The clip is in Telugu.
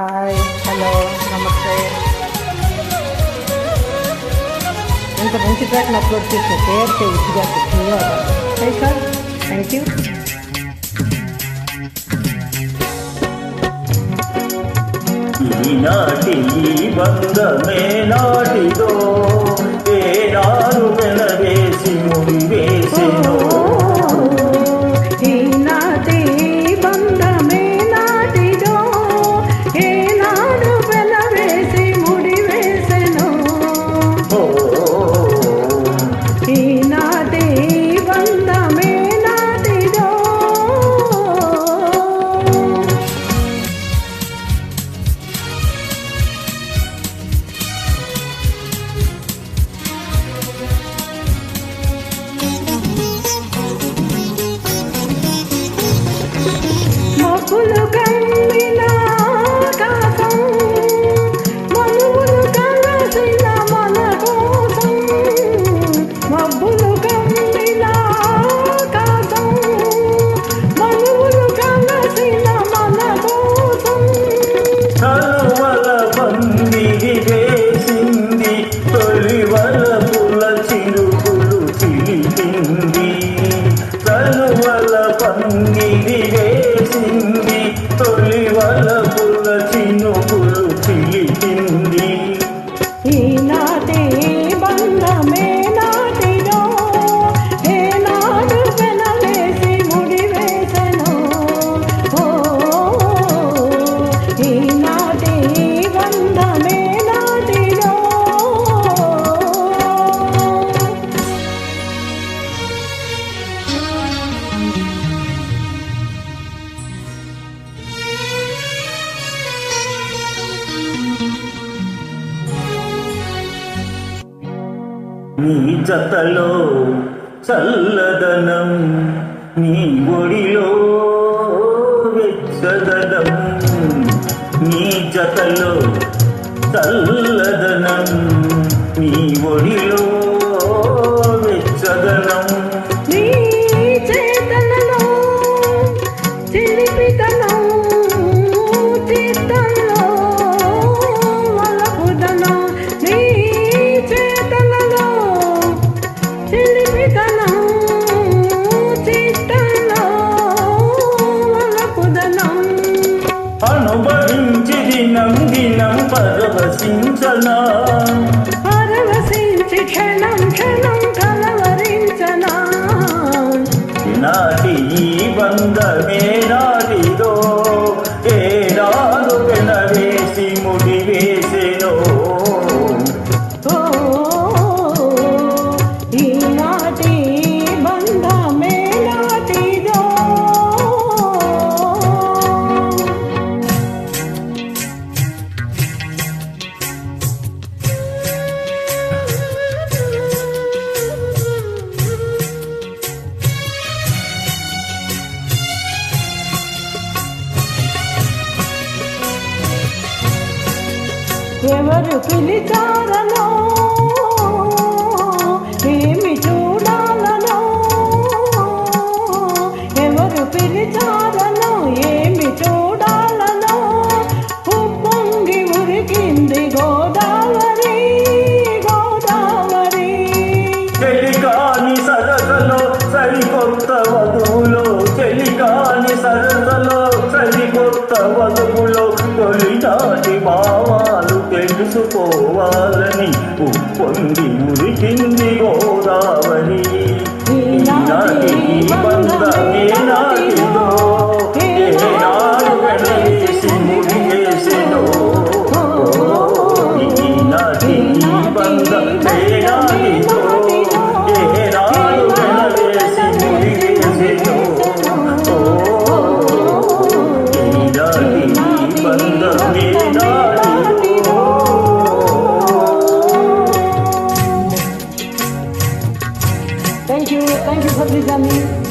హాయ్ హలో నమస్తే. ఇంత మంచి ట్రాక్ని అప్లోడ్ చేసిన కేఆర్కే విద్యార్థి ధన్యవాదాలు. హై సార్ థ్యాంక్ యూ ఈనాటి ఈ బంధమే నాటిదో. solo cara. నీ జతలో చల్లదనం నీ ఒడిలో వెచ్చదనం. నీ జతలో చల్లదనం. అనుభవించి దినం దినం పరవశించనా. పరవశించి క్షణం క్షణం కలవరించనా. నాటి ఈ బంధమే నాటిదో. ఎవరు పిలిచారనో తెలుసుకోవాలని ఉప్పొంగి మురికింది Godavari. Thank you, thank you for this, Amir.